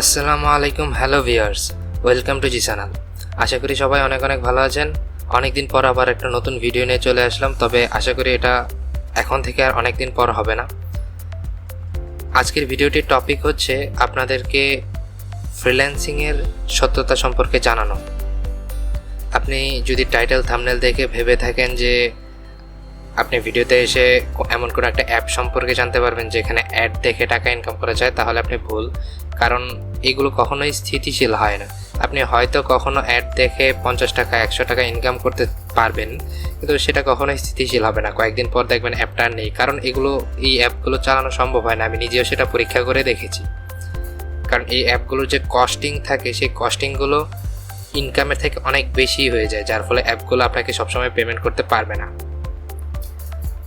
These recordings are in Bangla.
আসসালামু আলাইকুম, hello viewers welcome to G channel আশা করি সবাই অনেক অনেক ভালো আছেন। অনেক দিন পর আবার একটা নতুন ভিডিও নিয়ে চলে আসলাম, তবে আশা করি এটা এখন থেকে আর অনেক দিন পর হবে না। আজকের ভিডিওটির টপিক হচ্ছে আপনাদেরকে ফ্রিল্যান্সিংয়ের সত্যতা সম্পর্কে জানানো। আপনি যদি টাইটেল থামনেল দেখে ভেবে থাকেন যে আপনি ভিডিওতে এসে এমন কোনো একটা অ্যাপ সম্পর্কে জানতে পারবেন যেখানে অ্যাড দেখে টাকা ইনকাম করা যায়, তাহলে আপনি ভুল। কারণ এগুলো কখনোই স্থিতিশীল হয় না। আপনি হয়তো কখনো অ্যাড দেখে পঞ্চাশ টাকা, একশো টাকা ইনকাম করতে পারবেন, কিন্তু সেটা কখনোই স্থিতিশীল হবে না। কয়েকদিন পর দেখবেন অ্যাপটা নেই। কারণ এগুলো, এই অ্যাপগুলো চালানো সম্ভব হয় না। আমি নিজেও সেটা পরীক্ষা করে দেখেছি। কারণ এই অ্যাপগুলোর যে কস্টিং থাকে, সেই কস্টিংগুলো ইনকামের থেকে অনেক বেশি হয়ে যায়, যার ফলে অ্যাপগুলো আপনাকে সবসময় পেমেন্ট করতে পারবে না।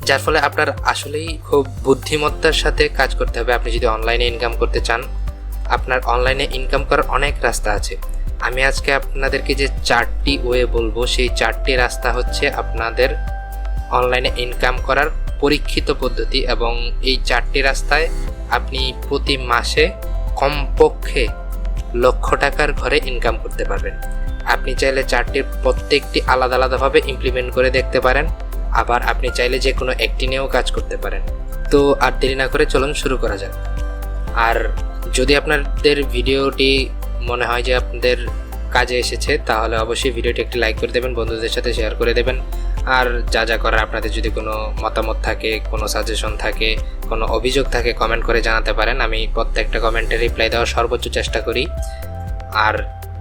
যার ফলে আপনার আসলেই খুব বুদ্ধিমত্তার সাথে কাজ করতে হবে। আপনি যদি অনলাইনে ইনকাম করতে চান, আপনার অনলাইনে ইনকাম করার অনেক রাস্তা আছে। আমি আজকে আপনাদেরকে যে চারটি ওয়ে বলব, সেই চারটি রাস্তা হচ্ছে আপনাদের অনলাইনে ইনকাম করার পরীক্ষিত পদ্ধতি এবং এই চারটি রাস্তায় আপনি প্রতি মাসে কমপক্ষে লক্ষ টাকার ঘরে ইনকাম করতে পারবেন। আপনি চাইলে চারটির প্রত্যেকটি আলাদা আলাদাভাবে ইমপ্লিমেন্ট করে দেখতে পারেন। আবার আপনি চাইলে যে কোনো একটি নিয়েও কাজ করতে পারেন। তো আর দেরি না করে চলুন শুরু করা যাক। আর যদি আপনাদের ভিডিওটি মনে হয় যে আপনাদের কাজে এসেছে, তাহলে অবশ্যই ভিডিওটি একটি লাইক করে দেবেন, বন্ধুদের সাথে শেয়ার করে দেবেন। আর যা যা করার আপনাদের যদি কোনো মতামত থাকে, কোনো সাজেশন থাকে, কোনো অভিযোগ থাকে কমেন্ট করে জানাতে পারেন। আমি প্রত্যেকটা কমেন্টে রিপ্লাই দেওয়ার সর্বোচ্চ চেষ্টা করি। আর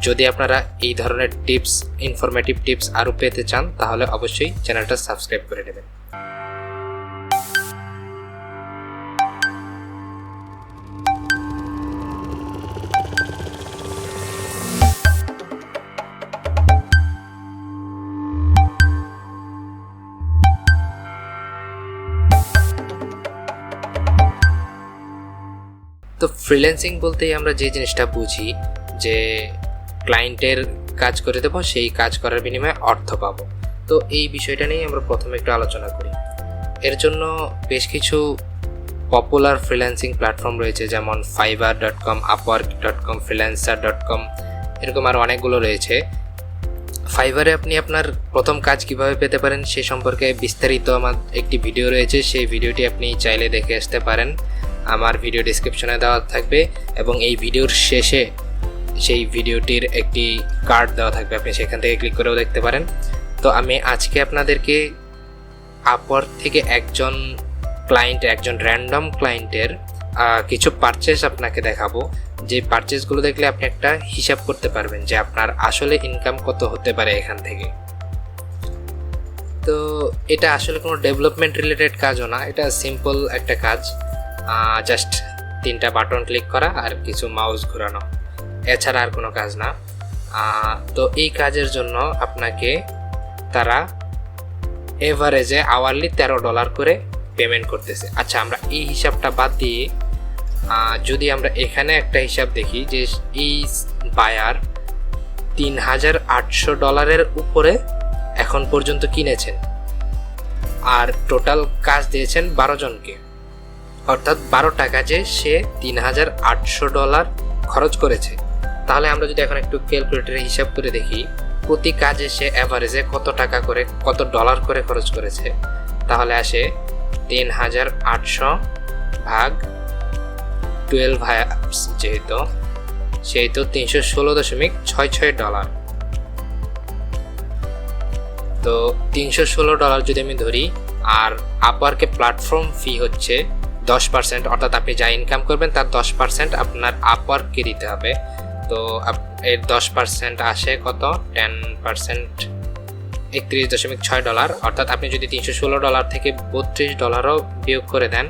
যদি আপনারা এই ধরনের টিপস ইনফরমেটিভ টিপস আরও পেতে চান, তাহলে অবশ্যই চ্যানেলটা সাবস্ক্রাইব করে নেবেন। তো ফ্রিল্যান্সিং বলতেই আমরা যে জিনিসটা বুঝি, যে ক্লায়েন্টের কাজ করে দেবো, সেই কাজ করার বিনিময়ে অর্থ পাবো। তো এই বিষয়টা নিয়ে আমরা প্রথমে একটু আলোচনা করি। এর জন্য বেশ কিছু পপুলার ফ্রিল্যান্সিং প্ল্যাটফর্ম রয়েছে, যেমন Fiverr dot com Upwork dot com Freelancer dot com এরকম আরও অনেকগুলো রয়েছে। ফাইবারে আপনি আপনার প্রথম কাজ কীভাবে পেতে পারেন সে সম্পর্কে বিস্তারিত আমার একটি ভিডিও রয়েছে, সেই ভিডিওটি আপনি চাইলে দেখে আসতে পারেন। আমার ভিডিও ডিসক্রিপশনে দেওয়া থাকবে এবং এই ভিডিওর শেষে সেই ভিডিওটির একটি কার্ড দেওয়া থাকবে, আপনি সেখান থেকে ক্লিক করেও দেখতে পারেন। তো আমি আজকে আপনাদেরকে আপওয়ার্ক থেকে একজন ক্লায়েন্ট একজন র্যান্ডম ক্লায়েন্টের কিছু পারচেস আপনাকে দেখাবো। যে পারচেসগুলো দেখলে আপনি একটা হিসাব করতে পারবেন যে আপনার আসলে ইনকাম কত হতে পারে এখান থেকে। তো এটা আসলে কোনো ডেভেলপমেন্ট রিলেটেড কাজও না, এটা সিম্পল একটা কাজ। জাস্ট তিনটা বাটন ক্লিক করা আর কিছু মাউস ঘোরানো। এছাড়া আর কোনো কাজ না। তো এই কাজের জন্য আপনাকে তারা এভারেজে আওয়ারলি তেরো ডলার করে পেমেন্ট করতেছে। আচ্ছা আমরা এই হিসাবটা বাদ দিয়ে যদি আমরা এখানে একটা হিসাব দেখি যে এই বায়ার তিন হাজার আটশো ডলারের উপরে এখন পর্যন্ত কিনেছেন আর টোটাল কাজ দিয়েছেন বারো জনকে। অর্থাৎ বারো টাকা যে সে তিন হাজার আটশো ডলার খরচ করেছে। তাহলে আমরা যদি এখন একটু ক্যালকুলেটরে হিসাব করে দেখি, প্রতি কাজে সে অ্যাভারেজে কত টাকা করে, কত ডলার করে খরচ করেছে? তাহলে আসে তিন হাজার আটশো ভাগ টুয়েলভ হায়ার্স যেহেতু, সেহেতু তিনশো ষোলো দশমিক ছয় ছয় ডলার তো তিনশো ষোলো ডলার যদি আমি ধরি, আর আপারকে প্ল্যাটফর্ম ফি হচ্ছে দশ পার্সেন্ট অর্থাৎ আপনি যা ইনকাম করবেন, তার দশ পার্সেন্ট আপনার আপওয়ার্ককে দিতে হবে। তো এর দশ পার্সেন্ট আসে কত? টেন পার্সেন্ট একত্রিশ দশমিক ছয় ডলার। অর্থাৎ আপনি যদি তিনশো ষোলো ডলার থেকে বত্রিশ ডলারও বিয়োগ করে দেন,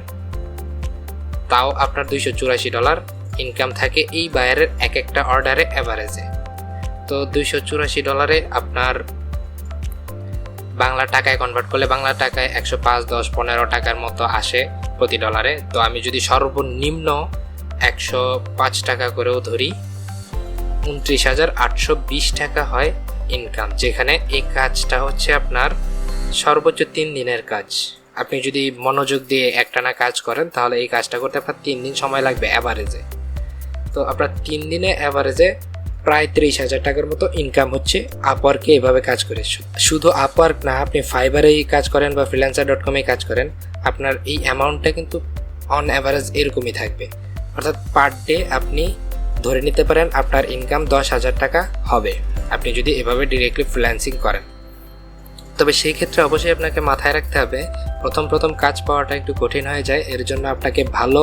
তাও আপনার দুইশো চুরাশি ডলার ইনকাম থাকে এই বায়ারের এক একটা অর্ডারে অ্যাভারেজে তো দুইশো চুরাশি ডলারে আপনার বাংলা টাকায় কনভার্ট করলে বাংলা টাকায় একশো পাঁচ, দশ, পনেরো টাকার মতো আসে প্রতি ডলারে তো আমি যদি সর্বনিম্ন একশো পাঁচ টাকা করেও ধরি উনত্রিশ হাজার আটশো বিশ টাকা হয় ইনকাম যেখানে এই কাজটা হচ্ছে আপনার সর্বোচ্চ তিন দিনের কাজ। আপনি যদি মনোযোগ দিয়ে একটানা কাজ করেন, তাহলে এই কাজটা করতে আপনার তিন দিন সময় লাগবে অ্যাভারেজে তো আপনার তিন দিনে অ্যাভারেজে প্রায় ত্রিশ হাজার টাকার মতো ইনকাম হচ্ছে আপওয়ার্কে এভাবে কাজ করে। শুধু আপওয়ার্ক না, আপনি ফাইবারেই কাজ করেন বা ফ্রিল্যান্সার ডট কমে কাজ করেন, আপনার এই অ্যামাউন্টটা কিন্তু অন অ্যাভারেজ এরকমই থাকবে। অর্থাৎ পার ডে আপনি ধরে নিতে পারেন আপনার ইনকাম দশ হাজার টাকা হবে। আপনি যদি এভাবে ডিরেক্টলি ফ্রিল্যান্সিং করেন। তবে সেই ক্ষেত্রে অবশ্যই আপনাকে মাথায় রাখতে হবে, প্রথম প্রথম কাজ পাওয়াটা একটু কঠিন হয়ে যায়। এর জন্য আপনাকে ভালো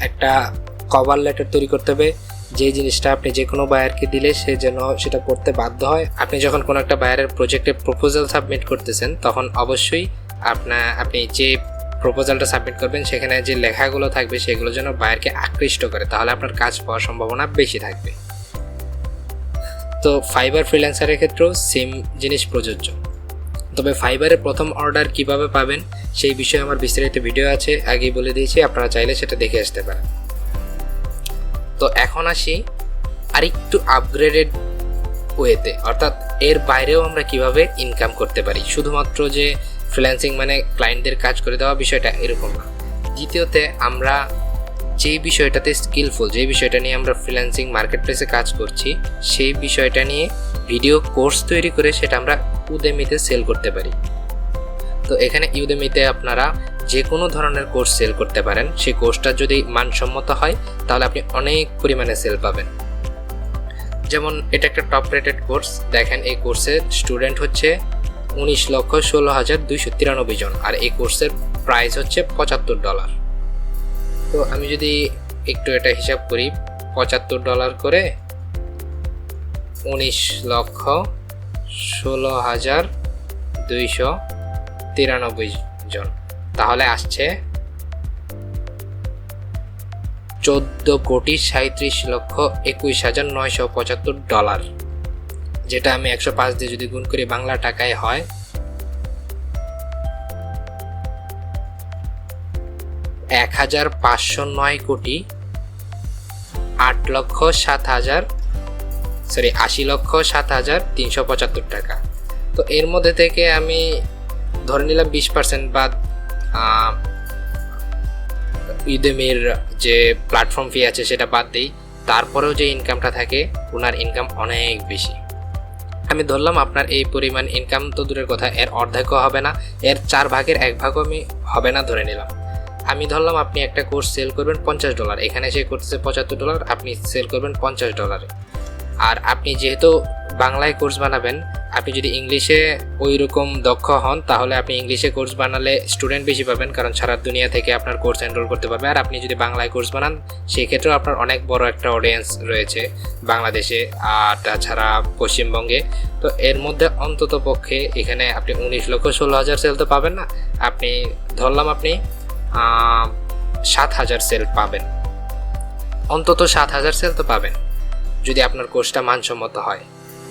একটা কভার লেটার তৈরি করতে হবে। যে জিনিসটা আপনি যে কোনো বায়ারকে দিলে সে যেন সেটা করতে বাধ্য হয়। আপনি যখন কোনো একটা বায়ারের প্রজেক্টে প্রপোজাল সাবমিট করতেছেন, তখন অবশ্যই আপনার আপনি যে প্রপোজালটা সাবমিট করবেন, সেখানে যে লেখাগুলো থাকবে সেগুলো যেন বায়ারকে আকৃষ্ট করে, তাহলে আপনার কাজ পাওয়ার সম্ভাবনা বেশি থাকবে। তো ফাইবার ফ্রিল্যান্সারের ক্ষেত্রেও সেম জিনিস প্রযোজ্য। তবে ফাইবারের প্রথম অর্ডার কীভাবে পাবেন, সেই বিষয়ে আমার বিস্তারিত ভিডিও আছে, আগেই বলে দিয়েছি, আপনারা চাইলে সেটা দেখে আসতে পারেন। তো এখন আসি আরেকটু আপগ্রেডেড ওয়েতে অর্থাৎ এর বাইরেও আমরা কীভাবে ইনকাম করতে পারি? শুধুমাত্র যে ফ্রিল্যান্সিং মানে ক্লায়েন্টদের কাজ করে দেওয়া বিষয়টা এরকম না। দ্বিতীয়তে, আমরা যেই বিষয়টাতে স্কিলফুল যে বিষয়টা নিয়ে আমরা ফ্রিল্যান্সিং মার্কেট প্লেসে কাজ করছি, সেই বিষয়টা নিয়ে ভিডিও কোর্স তৈরি করে সেটা আমরা উদেমিতে সেল করতে পারি। তো এখানে ইউদেমিতে আপনারা যে কোনো ধরনের কোর্স সেল করতে পারেন। সেই কোর্সটা যদি মানসম্মত হয়, তাহলে আপনি অনেক পরিমাণে সেল পাবেন। যেমন এটা একটা টপ রেটেড কোর্স দেখেন এই কোর্সের স্টুডেন্ট হচ্ছে উনিশ লক্ষ ষোলো হাজার দুইশো তিরানব্বই জন। আর এই কোর্সের প্রাইস হচ্ছে পঁচাত্তর ডলার। তো আমি যদি একটু এটা হিসাব করি, পঁচাত্তর ডলার করে উনিশ লক্ষ ষোলো হাজার দুইশো তিরানব্বই জন। তাহলে আসছে চোদ্দ কোটি সাঁত্রিশ লক্ষ একুশ হাজার নয়শো পঁচাত্তর ডলার। যেটা আমি একশো পাঁচ দিয়ে যদি গুণ করি, বাংলা টাকায় হয়। এক হাজার পাঁচশো নয় কোটি আট লক্ষ সাত হাজার, সরি, আশি লক্ষ সাত হাজার তিনশো পঁচাত্তর টাকা। তো এর মধ্যে থেকে আমি ধরে নিলাম বিশ পার্সেন্ট বাদ ইউদেমির যে প্ল্যাটফর্ম ফি আছে সেটা বাদ দিই। তারপরেও যে ইনকামটা থাকে, ওনার ইনকাম অনেক বেশি। আমি ধরলাম আপনার এই পরিমাণ ইনকাম তো দূরের কথা, এর অর্ধেকও হবে না, এর চার ভাগের এক ভাগও আমি হবে না ধরে নিলাম। আমি ধরলাম আপনি একটা কোর্স সেল করবেন পঞ্চাশ ডলার এখানে সে করতেছে পঁচাত্তর ডলার আপনি সেল করবেন পঞ্চাশ ডলারে আর আপনি যেহেতু বাংলায় কোর্স বানাবেন, আপনি যদি ইংলিশে ওই রকম দক্ষ হন, তাহলে আপনি ইংলিশে কোর্স বানালে স্টুডেন্ট বেশি পাবেন, কারণ সারা দুনিয়া থেকে আপনার কোর্স এনরোল করতে পারবে। আর আপনি যদি বাংলায় কোর্স বানান সেই ক্ষেত্রেও আপনার অনেক বড় একটা অডিয়েন্স রয়েছে বাংলাদেশে আর তাছাড়া পশ্চিমবঙ্গে। তো এর মধ্যে অন্তত পক্ষে এখানে আপনি উনিশ লক্ষ ষোলো হাজার সেল তো পাবেন না। আপনি, ধরলাম আপনি সাত হাজার সেল পাবেন। অন্তত সাত হাজার সেল তো পাবেন। যদি আপনার কোর্সটা মানসম্মত হয়।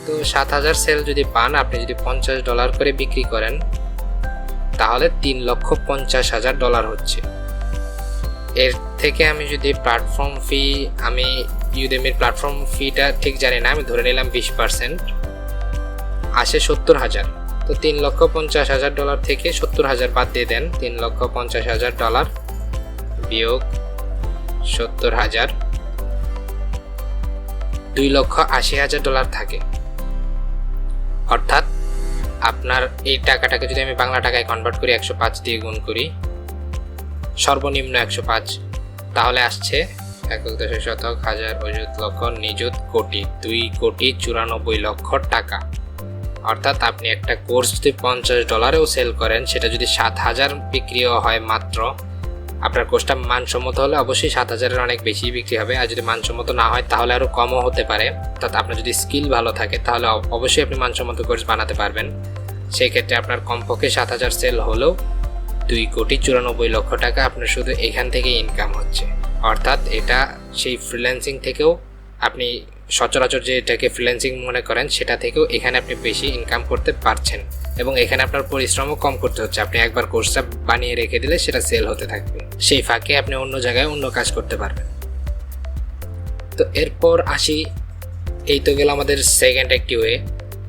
তো সাত হাজার সেল যদি পান, আপনি যদি পঞ্চাশ ডলার করে বিক্রি করেন, তাহলে তিন লক্ষ পঞ্চাশ হাজার ডলার হচ্ছে। এর থেকে আমি যদি প্ল্যাটফর্ম ফি আমি ইউদেমির প্ল্যাটফর্ম ফিটা ঠিক জানি না, আমি ধরে নিলাম বিশ পার্সেন্ট আসে সত্তর হাজার। তো তিন লক্ষ পঞ্চাশ হাজার ডলার থেকে সত্তর হাজার বাদ দিয়ে দেন, তিন লক্ষ পঞ্চাশ হাজার ডলার বিয়োগ সত্তর হাজার। দুই লক্ষ আশি হাজার ডলার থাকে। অর্থাৎ আপনার এই টাকাটাকে যদি আমি বাংলা টাকায় কনভার্ট করি একশো পাঁচ দিয়ে গুণ করি, সর্বনিম্ন একশো পাঁচ, তাহলে আসছে একক দশক শতক, হাজার, অযুত, লক্ষ, নিযুত, কোটি, দুই কোটি চুরানব্বই লক্ষ টাকা। অর্থাৎ আপনি একটা কোর্স যদি পঞ্চাশ ডলারেও সেল করেন, সেটা যদি সাত হাজার বিক্রিও হয় মাত্র আপনার কোর্সটা মানসম্মত হলে অবশ্যই সাত হাজারের অনেক বেশি বিক্রি হবে। আর যদি মানসম্মত না হয়, তাহলে আরও কমও হতে পারে। অর্থাৎ আপনার যদি স্কিল ভালো থাকে, তাহলে অবশ্যই আপনি মানসম্মত কোর্স বানাতে পারবেন। সেই ক্ষেত্রে আপনার কমপক্ষে সাত হাজার সেল হলেও দুই কোটি চুরানব্বই লক্ষ টাকা আপনার শুধু এখান থেকেই ইনকাম হচ্ছে। অর্থাৎ এটা সেই ফ্রিল্যান্সিং থেকেও আপনি সচরাচর যে এটাকে ফ্রিল্যান্সিং মনে করেন, সেটা থেকেও এখানে আপনি বেশি ইনকাম করতে পারছেন। এবং এখানে আপনার পরিশ্রমও কম করতে হচ্ছে। আপনি একবার কোর্সটা বানিয়ে রেখে দিলে সেটা সেল হতে থাকবে। সেই ফাঁকে আপনি অন্য জায়গায় অন্য কাজ করতে পারবেন। তো এরপর আসি, এই তো গেল আমাদের সেকেন্ড একটি ওয়ে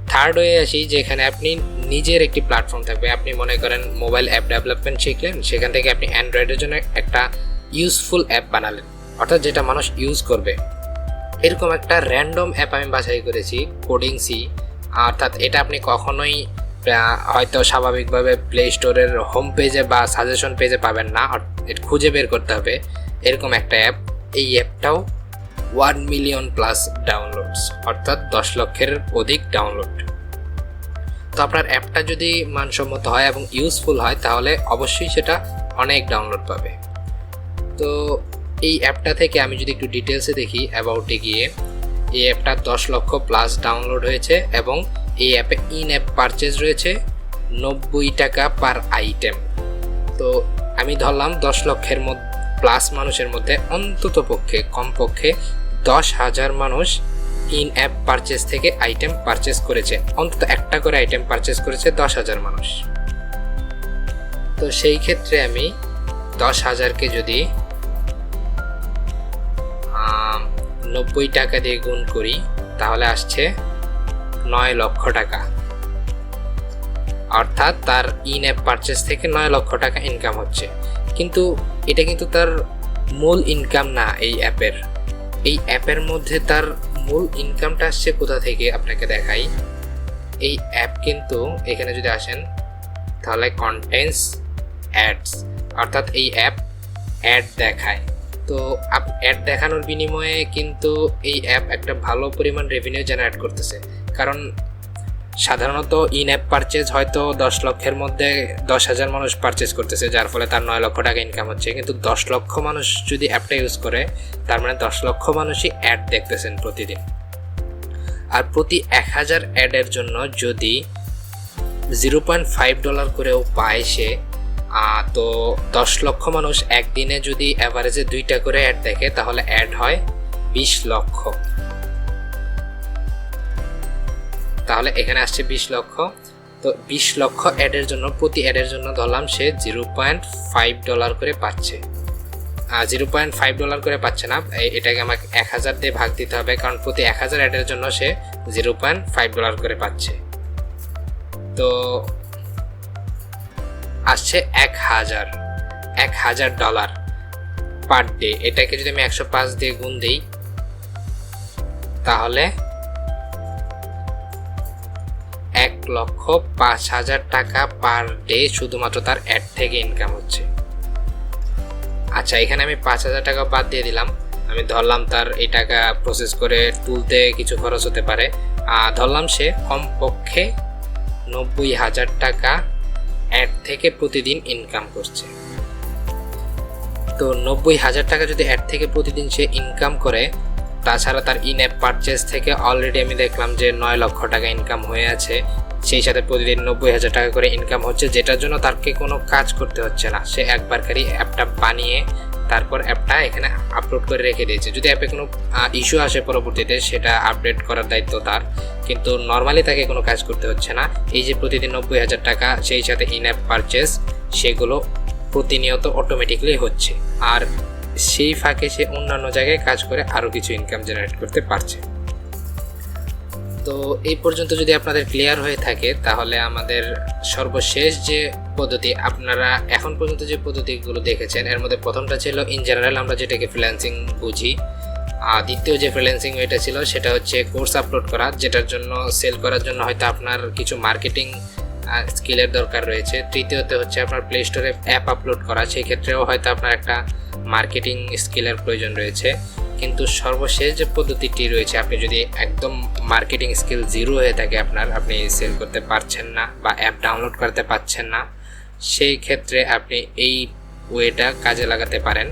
থার্ড ওয়ে আসি, যেখানে আপনি নিজের একটি প্ল্যাটফর্ম থাকবে। আপনি মনে করেন মোবাইল অ্যাপ ডেভেলপমেন্ট শিখলেন, সেখান থেকে আপনি অ্যান্ড্রয়েডের জন্য একটা ইউজফুল অ্যাপ বানালেন। অর্থাৎ যেটা মানুষ ইউজ করবে। এরকম একটা র্যান্ডম অ্যাপ আমি বাছাই করেছি কোডিং সি অর্থাৎ এটা আপনি কখনোই হয়তো স্বাভাবিকভাবে প্লে স্টোরের হোম পেজে বা সাজেশন পেজে পাবেন না। খুঁজে বের করতে হবে। এরকম একটা অ্যাপ এই অ্যাপটাও ওয়ান মিলিয়ন প্লাস ডাউনলোডস অর্থাৎ দশ লক্ষের অধিক ডাউনলোড তো আপনার অ্যাপটা যদি মানসম্মত হয় এবং ইউজফুল হয়, তাহলে অবশ্যই সেটা অনেক ডাউনলোড পাবে। তো এই অ্যাপটা থেকে আমি যদি একটু ডিটেলসে দেখি অ্যাবাউটে গিয়ে, এই অ্যাপটা দশ লক্ষ প্লাস ডাউনলোড হয়েছে এবং এই অ্যাপে ইন অ্যাপ পারচেজ রয়েছে নব্বই টাকা পার আইটেম তো আমি ধরলাম দশ লক্ষের মধ্যে প্লাস মানুষের মধ্যে অন্তত পক্ষে, কমপক্ষে দশ হাজার মানুষ ইন অ্যাপ পারচেজ থেকে আইটেম পারচেজ করেছে। অন্তত একটা করে আইটেম পারচেজ করেছে দশ হাজার মানুষ। তো সেই ক্ষেত্রে আমি দশ হাজারকে যদি নব্বই টাকা দিয়ে গুণ করি, তাহলে আসছে নয় লক্ষ টাকা। অর্থাৎ তার ইন অ্যাপ পারচেস থেকে নয় লক্ষ টাকা ইনকাম হচ্ছে। কিন্তু এটা কিন্তু তার মূল ইনকাম না এই অ্যাপের এই অ্যাপের মধ্যে তার মূল ইনকামটা আসছে কোথা থেকে আপনাকে দেখাই? এই অ্যাপ কিন্তু এখানে যদি আসেন, তাহলে কন্টেন্টস অ্যাডস অর্থাৎ এই অ্যাপ অ্যাড দেখায়। তো অ্যাড দেখানোর বিনিময়ে কিন্তু এই অ্যাপ একটা ভালো পরিমাণ রেভিনিউ জেনারেট করতেছে। কারণ সাধারণত ইন অ্যাপ পারচেজ হয়তো দশ লক্ষের মধ্যে দশ হাজার মানুষ পারচেজ করতেছে, যার ফলে তার নয় লক্ষ টাকা ইনকাম হচ্ছে। কিন্তু দশ লক্ষ মানুষ যদি অ্যাপটা ইউজ করে, তার মানে দশ লক্ষ মানুষই অ্যাড দেখতেছেন প্রতিদিন। আর প্রতি এক হাজার অ্যাডের জন্য যদি জিরো পয়েন্ট ফাইভ ডলার করেও পায় সে তো দশ লক্ষ মানুষ একদিনে যদি অ্যাভারেজে দুইটা করে অ্যাড দেখে, তাহলে অ্যাড হয় বিশ লক্ষ। তাহলে এখানে আসছে বিশ লক্ষ। তো বিশ লক্ষ অ্যাডের জন্য, প্রতি অ্যাডের জন্য ধরলাম সে জিরো পয়েন্ট ফাইভ ডলার করে পাচ্ছে। জিরো পয়েন্ট ফাইভ ডলার করে পাচ্ছে না এটাকে আমাকে এক হাজার দিয়ে ভাগ দিতে হবে, কারণ প্রতি এক হাজার অ্যাডের জন্য সে জিরো পয়েন্ট ফাইভ ডলার করে পাচ্ছে। তো আসছে এক হাজার এক হাজার ডলার পার ডে। এটাকে যদি আমি একশো পাঁচ দিয়ে গুণ দিই, তাহলে এক লক্ষ পাঁচ হাজার টাকা পার ডে শুধুমাত্র তার অ্যাড থেকে ইনকাম হচ্ছে। আচ্ছা এখানে আমি পাঁচ হাজার টাকা বাদ দিয়ে দিলাম। আমি ধরলাম তার এই টাকা প্রসেস করে তুলতে কিছু খরচ হতে পারে। ধরলাম সে কমপক্ষে নব্বই হাজার টাকা অ্যাড থেকে প্রতিদিন ইনকাম করছে। তো নব্বই হাজার টাকা যদি অ্যাড থেকে প্রতিদিন সে ইনকাম করে তাছাড়া তার ইন অ্যাপ পারচেস থেকে অলরেডি আমি দেখলাম যে নয় লক্ষ টাকা ইনকাম হয়ে আছে। সেই সাথে প্রতিদিন নব্বই হাজার টাকা করে ইনকাম হচ্ছে, যেটার জন্য তারকে কোনো কাজ করতে হচ্ছে না। সে একবারকারই অ্যাপটা বানিয়ে তারপর অ্যাপটা এখানে আপলোড করে রেখে দিয়েছে। যদি অ্যাপে কোনো ইস্যু আসে পরবর্তীতে, সেটা আপডেট করার দায়িত্ব তার। কিন্তু নর্মালি তাকে কোনো কাজ করতে হচ্ছে না। এই যে প্রতিদিন নব্বই হাজার টাকা, সেই সাথে ইন অ্যাপ পারচেস সেগুলো প্রতিনিয়ত অটোমেটিকলি হচ্ছে। আর সেই ফাঁকে সে অন্যান্য জায়গায় কাজ করে আরও কিছু ইনকাম জেনারেট করতে পারছে। তো এই পর্যন্ত যদি আপনাদের ক্লিয়ার হয়ে থাকে, তাহলে আমাদের সর্বশেষ যে পদ্ধতি, আপনারা এখন পর্যন্ত যে পদ্ধতিগুলো দেখেছেন, এর মধ্যে প্রথমটা ছিল ইন জেনারেল আমরা যেটাকে ফ্রিল্যান্সিং বুঝি। আর দ্বিতীয় যে ফ্রিল্যান্সিং এটা ছিল, সেটা হচ্ছে কোর্স আপলোড করা, যেটার জন্য সেল করার জন্য হয়তো আপনার কিছু মার্কেটিং স্কিলের দরকার রয়েছে। তৃতীয়ত হচ্ছে আপনার প্লে স্টোরে অ্যাপ আপলোড করা, সেই ক্ষেত্রেও হয়তো আপনার একটা মার্কেটিং স্কিলের প্রয়োজন রয়েছে। কিন্তু সর্বশেষ যে পদ্ধতিটি রয়েছে, আপনি যদি একদম মার্কেটিং স্কিল জিরো হয়ে থাকে আপনার, আপনি সেল করতে পারছেন না বা অ্যাপ ডাউনলোড করতে পারছেন না, সেই ক্ষেত্রে আপনি এই ওয়েটা কাজে লাগাতে পারেন।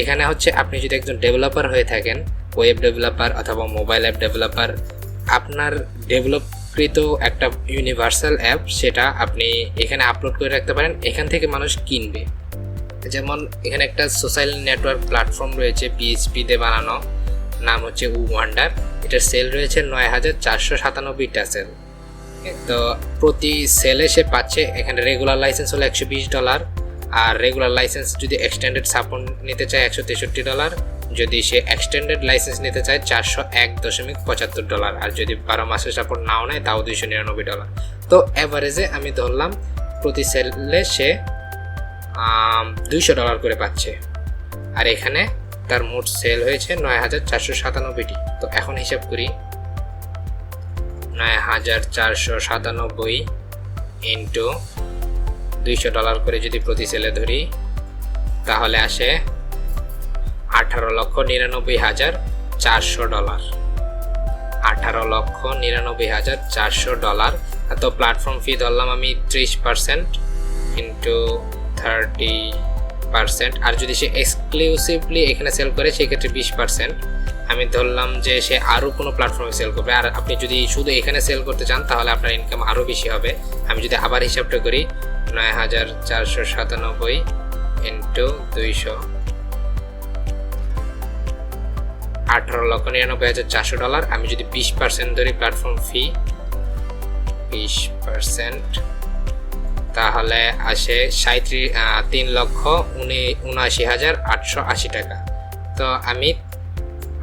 এখানে হচ্ছে আপনি যদি একজন ডেভেলপার হয়ে থাকেন ওয়েব ডেভেলপার অথবা মোবাইল অ্যাপ ডেভেলপার আপনার ডেভেলপকৃত একটা ইউনিভার্সাল অ্যাপ সেটা আপনি এখানে আপলোড করে রাখতে পারেন। এখান থেকে মানুষ কিনবে। যেমন এখানে একটা সোশ্যাল নেটওয়ার্ক প্ল্যাটফর্ম রয়েছে পিএইচপি দিয়ে বানানো। নাম হচ্ছে উ ওয়ান্ডার এটার সেল রয়েছে নয় হাজার চারশো সাতানব্বইটা সেল তো প্রতি সেলে সে পাচ্ছে এখানে রেগুলার লাইসেন্স হলো একশো বিশ ডলার আর রেগুলার লাইসেন্স যদি এক্সটেন্ডেড সাপোর্ট নিতে চায় একশো তেষট্টি ডলার যদি সে এক্সটেন্ডেড লাইসেন্স নিতে চায় চারশো এক দশমিক পঁচাত্তর ডলার, আর যদি বারো মাসের সাপোর্ট নাও নেয়, তাও দুইশো নিরানব্বই ডলার। তো অ্যাভারেজে আমি ধরলাম প্রতি সেলে সে দুইশো ডলার করে পাচ্ছে। আর এখানে তার মোট সেল হয়েছে নয় হাজার চারশো সাতানব্বইটি। তো এখন হিসাব করি, নয় হাজার চারশো সাতানব্বই ইন্টু দুইশো ডলার করে যদি প্রতি সেলে ধরি, তাহলে আসে আঠারো লক্ষ নিরানব্বই হাজার চারশো ডলার। আঠারো লক্ষ নিরানব্বই হাজার চারশো ডলার। তো প্ল্যাটফর্ম ফি ধরলাম আমি ত্রিশ পার্সেন্ট ইন্টু থার্টি পার্সেন্ট আর যদি সে এক্সক্লুসিভলি এখানে সেল করে, সেক্ষেত্রে বিশ পার্সেন্ট আমি ধরলাম যে সে আরও কোনো প্ল্যাটফর্মে সেল করবে। আর আপনি যদি শুধু এখানে সেল করতে চান, তাহলে আপনার ইনকাম আরও বেশি হবে। আমি যদি আবার হিসাবটা করি, নয় হাজার চারশো সাতানব্বই ইন্টু দুইশো আঠারো লক্ষ নিরানব্বই হাজার চারশো ডলার। আমি যদি বিশ পার্সেন্ট ধরি প্ল্যাটফর্ম ফি বিশ পার্সেন্ট তাহলে আসে সাঁত্রিশ তিন লক্ষ উনি, উনআশি হাজার আটশো আশি টাকা। তো আমি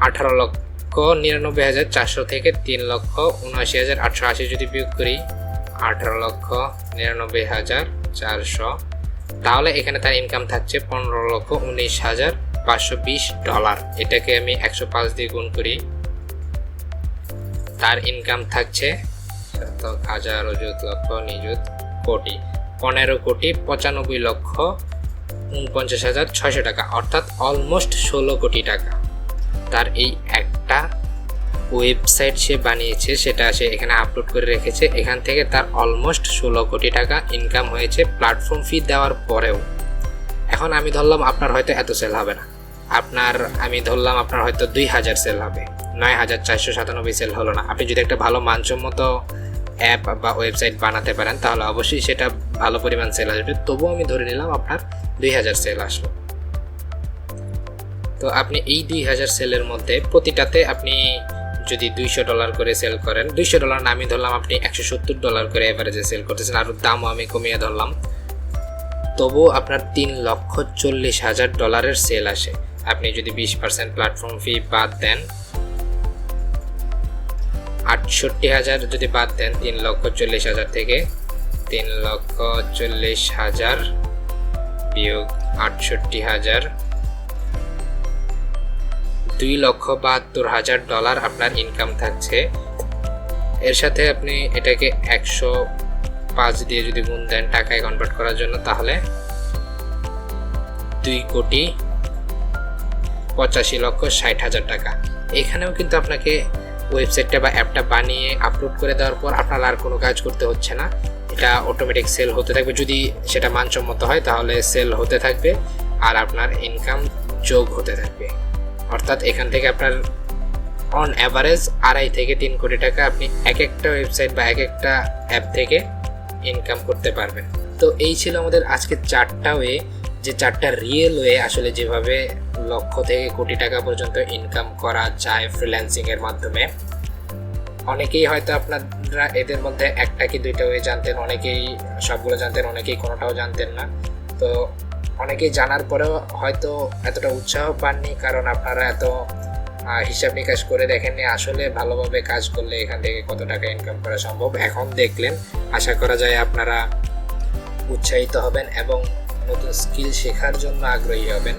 আঠারো লক্ষ নিরানব্বই হাজার চারশো থেকে তিন লক্ষ উনআশি হাজার আটশো আশি যদি বিয়োগ করি, আঠারো লক্ষ নিরানব্বই হাজার চারশো, তাহলে এখানে তার ইনকাম থাকছে পনেরো লক্ষ উনিশ হাজার পাঁচশো বিশ ডলার। এটাকে আমি একশো পাঁচ দিয়ে গুণ করি। তার ইনকাম থাকছে শতক হাজার অযুত লক্ষ, নিযুত কোটি। পনেরো কোটি পঁচানব্বই লক্ষ উনপঞ্চাশ হাজার ছয়শো টাকা, অর্থাৎ অলমোস্ট ষোলো কোটি টাকা। তার এই একটা ওয়েবসাইট সে বানিয়েছে, সেটা সে এখানে আপলোড করে রেখেছে। এখান থেকে তার অলমোস্ট ষোলো কোটি টাকা ইনকাম হয়েছে প্ল্যাটফর্ম ফি দেওয়ার পরেও। এখন আমি ধরলাম আপনার হয়তো এত সেল হবে না। আপনার, আমি ধরলাম আপনার হয়তো দুই হাজার সেল হবে। নয় হাজার চারশো সাতানব্বই সেল হলো না। আপনি যদি একটা ভালো মানসম্মত অ্যাপ বা ওয়েবসাইট বানাতে পারেন, তাহলে অবশ্যই সেটা ভালো পরিমাণ সেল আসবে। তবুও আমি ধরে নিলাম আপনার দুই হাজার সেল আসলো। তো আপনি এই দুই হাজার সেলের মধ্যে প্রতিটাতে আপনি যদি দুইশো ডলার করে সেল করেন, দুইশো ডলার না, আমি ধরলাম আপনি একশো সত্তর ডলার করে এভারেজে সেল করতেছেন, আর দামও আমি কমিয়ে ধরলাম। তবুও আপনার তিন লক্ষ চল্লিশ হাজার ডলারের সেল আসে। আপনি যদি বিশ পার্সেন্ট প্ল্যাটফর্ম ফি বাদ দেন, আটষট্টি হাজার যদি বাদ দেন, তিন লক্ষ চল্লিশ হাজার থেকে তিন লক্ষ চল্লিশ হাজার বিয়োগ আটষট্টি হাজার, দুই লক্ষ বাহাত্তর হাজার ডলার আপনার ইনকাম থাকছে। এর সাথে আপনি এটাকে একশো পাঁচ দিয়ে যদি গুণ দেন টাকায় কনভার্ট করার জন্য, তাহলে দুই কোটি পঁচাশি লক্ষ ষাট হাজার টাকা। এখানেও কিন্তু আপনাকে ওয়েবসাইটটা বা অ্যাপটা বানিয়ে আপলোড করে দেওয়ার পর আপনার আর কোনো কাজ করতে হচ্ছে না। এটা অটোমেটিক সেল হতে থাকবে। যদি সেটা মানসম্মত হয়, তাহলে সেল হতে থাকবে আর আপনার ইনকাম যোগ হতে থাকবে। অর্থাৎ এখান থেকে আপনার অন অ্যাভারেজ আড়াই থেকে তিন কোটি টাকা আপনি এক একটা ওয়েবসাইট বা এক একটা অ্যাপ থেকে ইনকাম করতে পারবেন। তো এই ছিল আমাদের আজকে চারটা ওয়ে যে চারটা রিয়েল ওয়ে আসলে যেভাবে লক্ষ থেকে কোটি টাকা পর্যন্ত ইনকাম করা যায় ফ্রিল্যান্সিং এর মাধ্যমে। অনেকেই হয়তো আপনারা এদের মধ্যে একটা কি দুইটা ওয়ে জানতেন, অনেকেই সবগুলো জানতেন, অনেকেই কোনোটাও জানতেন না। তো অনেকেই জানার পরেও হয়তো এতটা উৎসাহ পাননি, কারণ আপনারা এত হিসাব নিকাশ করে দেখেননি আসলে ভালোভাবে কাজ করলে এখান থেকে কত টাকা ইনকাম করা সম্ভব। এখন দেখলেন, আশা করা যায় আপনারা উৎসাহিত হবেন এবং নতুন স্কিল শেখার জন্য আগ্রহী হবেন।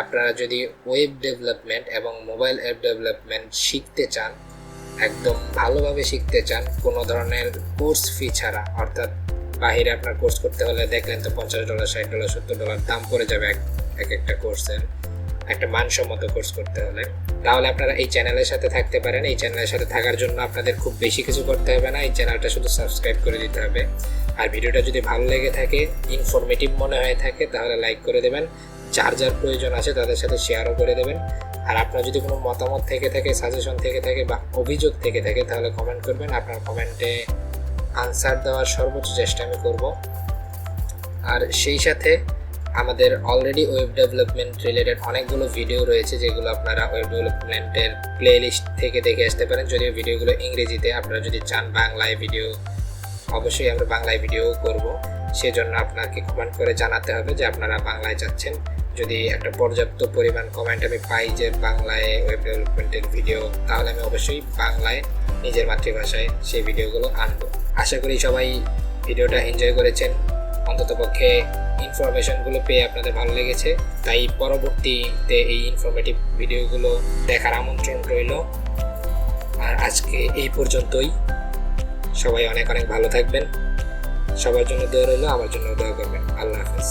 আপনারা যদি ওয়েব ডেভেলপমেন্ট এবং মোবাইল অ্যাপ ডেভেলপমেন্ট শিখতে চান, একদম ভালোভাবে শিখতে চান, কোনো ধরনের কোর্স ফি ছাড়া, অর্থাৎ বাহিরে আপনার কোর্স করতে হলে দেখলেন তো পঞ্চাশ ডলার ষাট ডলার সত্তর ডলার দাম পড়ে যাবে এক এক একটা কোর্সের একটা মানসম্মত কোর্স করতে হলে। তাহলে আপনারা এই চ্যানেলের সাথে থাকতে পারেন। এই চ্যানেলের সাথে থাকার জন্য আপনাদের খুব বেশি কিছু করতে হবে না। এই চ্যানেলটা শুধু সাবস্ক্রাইব করে দিতে হবে। আর ভিডিওটা যদি ভালো লেগে থাকে ইনফরমেটিভ মনে হয়ে থাকে, তাহলে লাইক করে দেবেন। যার প্রয়োজন আছে, তাদের সাথে শেয়ারও করে দেবেন। আর আপনার যদি কোনো মতামত থেকে থাকে সাজেশন থেকে থাকে বা অভিযোগ থেকে থাকে, তাহলে কমেন্ট করবেন। আপনার কমেন্টে আনসার দেওয়ার সর্বোচ্চ চেষ্টা আমি করব। আর সেই সাথে আমাদের অলরেডি ওয়েব ডেভেলপমেন্ট রিলেটেড অনেকগুলো ভিডিও রয়েছে, যেগুলো আপনারা ওয়েব ডেভেলপমেন্টের প্লে লিস্ট থেকে দেখে আসতে পারেন। যদিও ভিডিওগুলো ইংরেজিতে, আপনারা যদি চান বাংলায় ভিডিও অবশ্যই আমরা বাংলায় ভিডিও করব। সেজন্য আপনাকে কমেন্ট করে জানাতে হবে যে আপনারা বাংলায় যাচ্ছেন। যদি একটা পর্যাপ্ত পরিমাণ কমেন্ট আমি পাই যে বাংলায় ওয়েব ডেভেলপমেন্টের ভিডিও তাহলে আমি অবশ্যই বাংলায় নিজের মাতৃভাষায় সেই ভিডিওগুলো আনব। আশা করি সবাই ভিডিওটা এনজয় করেছেন। অন্ততপক্ষে ইনফরমেশনগুলো পেয়ে আপনাদের ভালো লেগেছে। তাই পরবর্তীতে এই ইনফরমেটিভ ভিডিওগুলো দেখার আমন্ত্রণ রইল। আর আজকে এই পর্যন্তই। সবাই অনেক অনেক ভালো থাকবেন। সবার জন্য দেওয়া রইল আমার জন্য দোয়া করবেন। আল্লাহ হাফেজ।